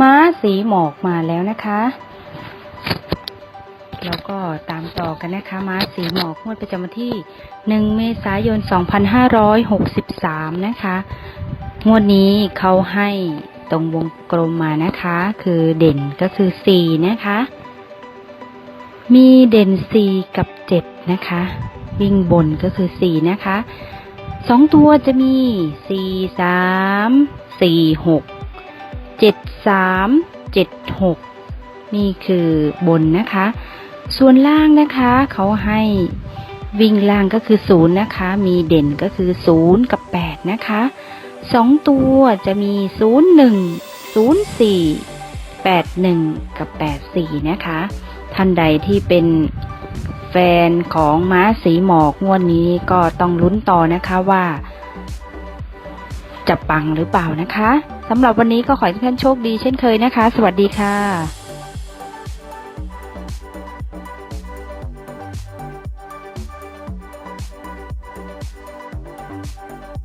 ม้าสีหมอกมาแล้วนะคะ แล้วก็ตามต่อกันนะคะ ม้าสีหมอกงวดประจำวันที่ 1 เมษายน 2563 นะคะ งวดนี้เขาให้ตรงวงกลมมานะคะ คือเด่นก็คือ 4 นะคะ มีเด่น 4 กับ 7 นะคะ วิ่งบนก็คือ 4 นะคะสองตัวจะมี 4 3 4 6 7 3 7 6นี่คือบนนะคะ ส่วนล่างนะคะเขาให้วิ่งล่างก็คือ0นะคะ มีเด่นก็คือ0กับ8นะคะสองตัวจะมี0 1 0 4 8 1กับ8 4นะคะ ท่านใดที่เป็นแฟนของม้าสีหมอกงวดนี้ก็ต้องลุ้นต่อนะคะว่า จะปังหรือเปล่านะคะสำหรับวันนี้ก็ขอให้ทุกท่านโชคดีเช่นเคยนะคะ สวัสดีค่ะ